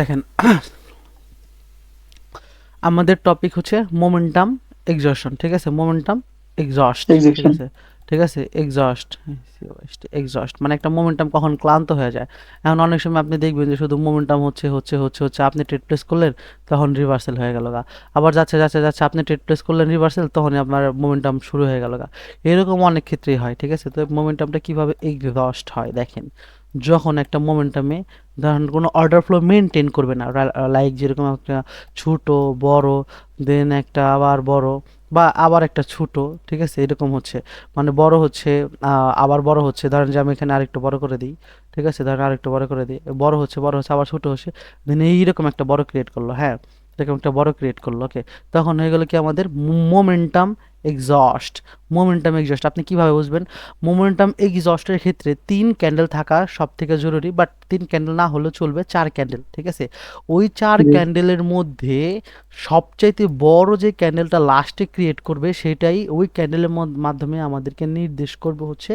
দেখেন আমাদের টপিক হচ্ছে মোমেন্টাম এক্সজশন ঠিক আছে? মোমেন্টাম এক্সজস্ট ঠিক আছে? ঠিক আছে? এক্সজস্ট এক্সজস্ট মানে একটা মোমেন্টাম কখন ক্লান্ত হয়ে যায়। এখন অনেক সময় আপনি দেখবেন যে শুধু মোমেন্টাম হচ্ছে হচ্ছে হচ্ছে হচ্ছে আপনি ট্রেড প্লেস করলেন তখন রিভার্সেল হয়ে গেল গা। আবার যাচ্ছে যাচ্ছে যাচ্ছে আপনি ট্রেড প্লেস করলেন রিভার্সেল তখনই আপনার মোমেন্টাম শুরু হয়ে গেল গা। এরকম অনেক ক্ষেত্রেই হয় ঠিক আছে? তো মোমেন্টামটা কীভাবে এক্সজস্ট হয় দেখেন। যখন একটা মোমেন্টামে ধরেন কোনো অর্ডার ফ্লো মেনটেন করবে না লাইক যেরকম একটা ছোট, বড় দেন একটা আবার বড় বা আবার একটা ছোট, ঠিক আছে? এরকম হচ্ছে। মানে বড় হচ্ছে আবার বড় হচ্ছে। ধরেন যে আমি এখানে আরেকটু বড় করে দিই, ঠিক আছে? ধরেন আরেকটু বড় করে দিই। বড় হচ্ছে বড় হচ্ছে, আবার ছোট হচ্ছে দেন এইরকম একটা বড় ক্রিয়েট করল হ্যাঁ? এরকম একটা বড় ক্রিয়েট করল ওকে তখন হয়ে গেলো কি আমাদের মোমেন্টাম এক্সস্ট মোমেন্টাম এক্সস্ট আপনি কীভাবে বুঝবেন? মোমেন্টাম এক্সস্টের ক্ষেত্রে তিন ক্যান্ডেল থাকা সব থেকে জরুরি বাট তিন ক্যান্ডেল না হলেও চলবে চার ক্যান্ডেল ঠিক আছে? ওই চার। ক্যান্ডেলের মধ্যে সবচাইতে বড় যে ক্যান্ডেলটা লাস্টে ক্রিয়েট করবে সেটাই ওই ক্যান্ডেলের মাধ্যমে আমাদেরকে নির্দেশ করবে হচ্ছে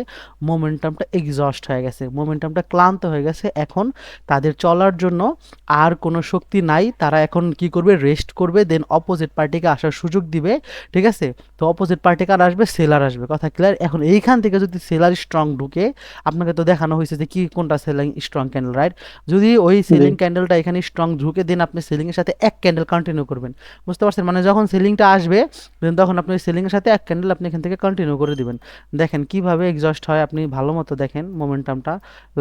মোমেন্টামটা এক্সস্ট হয়ে গেছে। মোমেন্টামটা ক্লান্ত হয়ে গেছে এখন তাদের চলার জন্য আর কোনো শক্তি নাই তারা এখন কি করবে? রেস্ট করবে দেন অপোজিট পার্টিকে আসার সুযোগ দিবে ঠিক আছে? তো অপোজিট পার্টি কার আসবে? সেলার আসবে। কথা ক্লিয়ার এখন এইখান থেকে যদি সেলার স্ট্রং ঢুকে আপনাকে তো দেখানো হয়েছে যে কি কোনটা সেলিং স্ট্রং ক্যান্ডেল রাইট যদি ওই সেলিং ক্যান্ডেলটা এখানে স্ট্রং ঢুকে দেন আপনি সেলিংয়ের সাথে এক ক্যান্ডেল কন্টিনিউ করবেন। বুঝতে পারছেন? মানে যখন সেলিংটা আসবে দেন তখন আপনি ওই সেলিংয়ের সাথে এক ক্যান্ডেল আপনি এখান থেকে কন্টিনিউ করে দিবেন। দেখেন কীভাবে এক্সস্ট হয় আপনি ভালো মতো দেখেন মোমেন্টামটা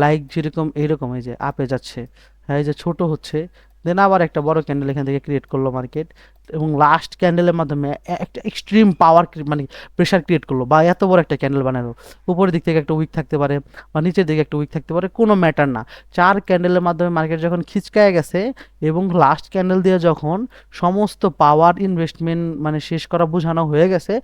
লাইক যেরকম এইরকম এই যে আপে যাচ্ছে হ্যাঁ এই যে ছোট হচ্ছে দেন আবার একটা বড় ক্যান্ডেল এখান থেকে ক্রিয়েট করল মার্কেট এবং লাস্ট ক্যান্ডেলের মাধ্যমে একটা এক্সট্রিম পাওয়ার মানে প্রেশার ক্রিয়েট করল বা এত বড় একটা ক্যান্ডেল বানালো। উপরের দিক থেকে একটা উইক থাকতে পারে বা নিচের দিকে একটা উইক থাকতে পারে, কোনো ম্যাটার না। চার ক্যান্ডেলের মাধ্যমে মার্কেট যখন খিচকায় গেছে এবং লাস্ট ক্যান্ডেল দিয়ে যখন সমস্ত পাওয়ার ইনভেস্টমেন্ট মানে শেষ করা বোঝানো হয়ে গেছে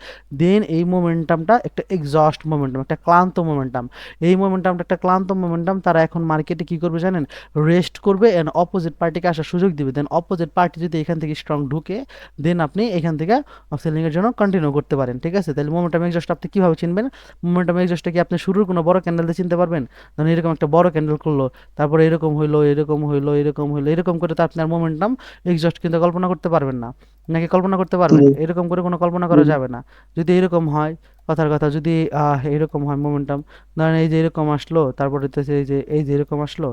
দেন এই মোমেন্টামটা একটা এক্সস্ট মোমেন্টাম একটা ক্লান্ত মোমেন্টাম এই মোমেন্টামটা একটা ক্লান্ত মোমেন্টাম তারা এখন মার্কেটে কি করবে জানেন? রেস্ট করবে অ্যান্ড অপোজিট পার্টিকে আসার সুযোগ দিবে। দেন অপোজিট পার্টি যদি এখান থেকে স্ট্রং ঢুকে দেন আপনি এখান থেকে সেলিং এর জন্য কন্টিনিউ করতে পারেন ঠিক আছে? তাহলে মোমেন্টাম এক্সস্ট আপনি কীভাবে চিনবেন? মোমেন্টাম এক্সস্টটা কি আপনি শুরুর কোনো বড় ক্যান্ডেল দিয়ে চিনতে পারবেন? ধরুন এরকম একটা বড় ক্যান্ডেল করল তারপরে এরকম হইল এরকম হইল এরকম হইল এরকম করে তো আপনার মোমেন্টাম এক্সস্ট কিন্তু কল্পনা করতে পারবেন না। নাকি কল্পনা করতে পারবেন? এরকম করে কোনো কল্পনা করা যাবে না। যদি এরকম হয় কথার কথা যদি আহ, এরকম হয় মোমেন্টাম ধরেন এই যে এরকম আসলো তারপর হইতেছে এই যে এই যে এরকম আসলো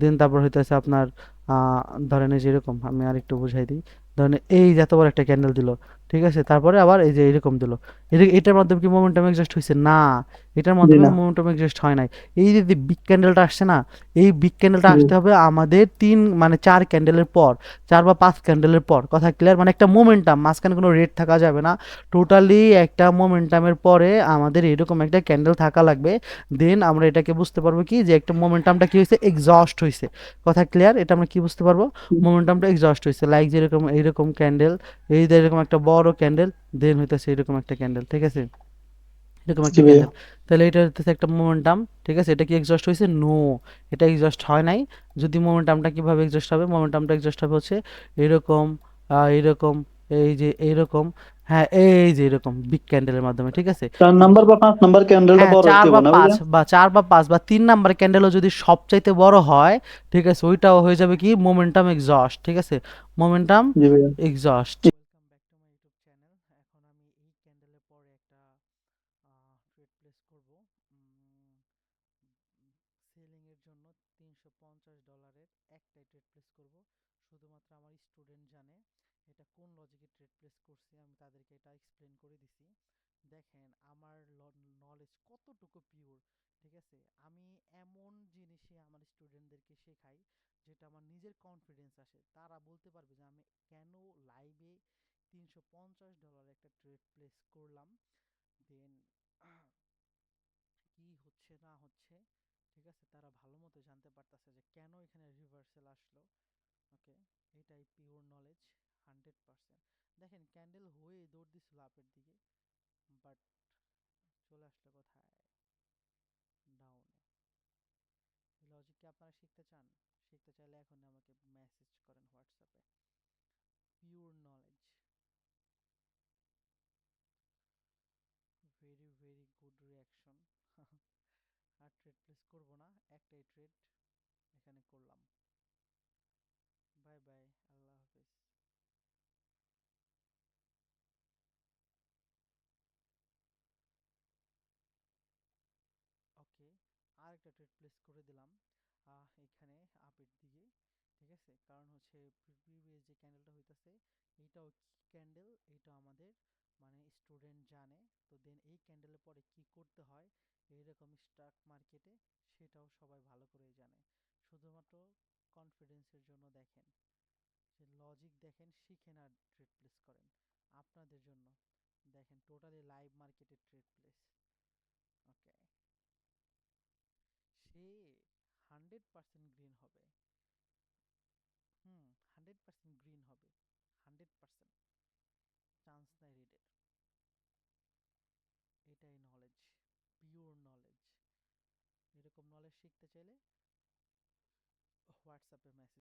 দেন তারপর হইতেছে আপনার আহ, ধরেন এই যে এরকম আমি আরেকটু বুঝাই দিই। ধরেন এই যে এতবার একটা ক্যান্ডেল দিল, ঠিক আছে? তারপরে আবার এই যে এরকম দিল। এটার মাধ্যমে কি মোমেন্টাম এক্সাস্ট হয়েছে না। এটার মাধ্যমে মোমেন্টাম এক্সস্ট হয় নাই। এই যে বিগ ক্যান্ডেলটা আসছে না এই বিগ ক্যান্ডেলটা আসতে হবে আমাদের তিন মানে চার ক্যান্ডেলের পর চার বা পাঁচ ক্যান্ডেলের পর। কথা ক্লিয়ার মানে একটা মোমেন্টাম মাঝখানে কোনো রেট থাকা যাবে না। টোটালি একটা মোমেন্টামের পরে আমাদের এরকম একটা ক্যান্ডেল থাকা লাগবে। দেন আমরা এটাকে বুঝতে পারব কি যে একটা মোমেন্টামটা কি হয়েছে? এক্সস্ট হয়েছে। কথা ক্লিয়ার এটা আমরা কি বুঝতে পারব? মোমেন্টামটা এক্সস্ট হয়েছে। লাইক যেরকম এইরকম ক্যান্ডেল এই যে এরকম একটা বড় ক্যান্ডেল দেন হইতেছে এরকম একটা ক্যান্ডেল ঠিক আছে? এরকম একটা ক্যান্ডেল তাহলে এটা হচ্ছে একটা মোমেন্টাম ঠিক আছে? এটা কি এক্সস্ট হয়েছে নো এটা এক্সস্ট হয় নাই। যদি মোমেন্টামটা কীভাবে এক্সস্ট হবে? মোমেন্টামটা এক্সস্ট হবে হচ্ছে এরকম এরকম এই যে এইরকম হ্যাঁ এই যে এরকম বিগ ক্যান্ডেলের মাধ্যমে ঠিক আছে? চার নাম্বার বা পাঁচ নাম্বার ক্যান্ডেলটা বড় চার বা পাঁচ বা চার বা পাঁচ বা তিন নাম্বার ক্যান্ডেলও যদি সবচাইতে বড় হয় ঠিক আছে? ওইটাও হয়ে যাবে কি? মোমেন্টাম এক্সস্ট ঠিক আছে? Momentum exhaust welcome back to my YouTube channel এখন আমি এই ক্যান্ডেলের পরে একটা ট্রেড প্লেস করব সেলিং এর জন্য তিনশো পঞ্চাশ ডলারের একটাই ট্রেড প্লেস করব। শুধুমাত্র আমার স্টুডেন্ট জানে এটা কোন লজিকে ট্রেড প্লেস করছি, আমি তাদেরকে এটা এক্সপ্লেন করে দিছি। দেখেন, আমার নলেজ কতটুকু পিওর ঠিক আছে? আমি এমন জিনিসে আমার স্টুডেন্টদেরকে শেখাই যেটা আমার নিজের কনফিডেন্স আসে। তারা বলতে পারবে যে আমি কেন লাইভে তিনশো পঞ্চাশ ডলার একটা ট্রেড প্লেস করলাম। দেন কি হচ্ছে না হচ্ছে? ঠিক আছে? তারা ভালো মতো জানতে পারতেছে যে কেন এখানে রিভার্সাল আসলো। ওকে এটাই পিওর নলেজ হান্ড্রেড পার্সেন্ট দেখেন ক্যান্ডেল হয়ে দৌড় দিছিল আপের দিকে বাট চলে আসলো কোথায়? ডাউনে এই লজিক কি আপনারা শিখতে চান? শিখতে চাইলে এখনই আমাকে মেসেজ করেন হোয়াটসঅ্যাপে pure knowledge very very good reaction আর ট্রেড প্লেস করব না, একটাই ট্রেড এখানে করলাম। বাই বাই আল্লাহ হাফেজ। ওকে আর একটা ট্রেড প্লেস করে দিলাম এখানে আপের দিকে, ঠিক আছে? কারণ হচ্ছে প্রিভিয়াস যে ক্যান্ডেলটা হইতেছে, এইটাও কি ক্যান্ডেল এটা আমাদের মানে স্টুডেন্ট জানে, তো দেন এই ক্যান্ডেলের পরে কি করতে হয়, এইরকম স্টক মার্কেটে সেটাও সবাই ভালো করেই জানে। শুধুমাত্র কনফিডেন্সের জন্য দেখেন, যে লজিক দেখেন শিখেন আর ট্রেড প্লেস করেন। আপনাদের জন্য, দেখেন টোটালি লাইভ মার্কেটের ট্রেড প্লেস ওকে সে হান্ড্রেড পার্সেন্ট গ্রিন হবে। হুম হান্ড্রেড পার্সেন্ট গ্রিন হবে হান্ড্রেড পার্সেন্ট চান্স নাই রিডের এটাই নলেজ পিওর নলেজ এরকম নলেজ শিখতে চাইলে হোয়াটসঅ্যাপে মেসেজ